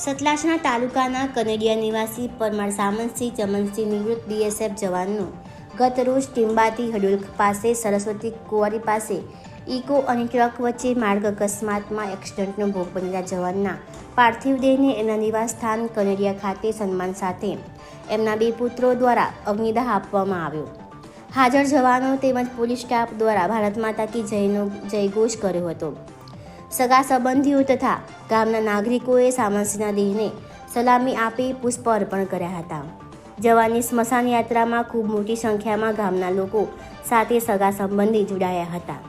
સતલાસણા તાલુકાના કનેડિયા નિવાસી પરમાર સામંતસિંહ ચમનસિંહ નિવૃત્ત બીએસએફ જવાનનું ગત રોજ ટીંબાથી હડોલ પાસે સરસ્વતી કુંવારી પાસે ઇકો અને ટ્રક વચ્ચે માર્ગ અકસ્માતમાં એક્સિડન્ટનો ભોગ બનેલા જવાનના પાર્થિવ દેહને એમના નિવાસસ્થાન કનેડિયા ખાતે સન્માન સાથે એમના બે પુત્રો દ્વારા અગ્નિદાહ આપવામાં આવ્યો. હાજર જવાનો તેમજ પોલીસ સ્ટાફ દ્વારા ભારત માતા કી જયનો જયઘોષ કર્યો હતો. સગા સંબંધીઓ તથા ગામના નાગરિકોએ સામંતસિંહના દેહને સલામી આપી પુષ્પ અર્પણ કર્યા હતા. જવાની સ્મશાન યાત્રામાં ખૂબ મોટી સંખ્યામાં ગામના લોકો સાથે સગા સંબંધી જોડાયા હતા.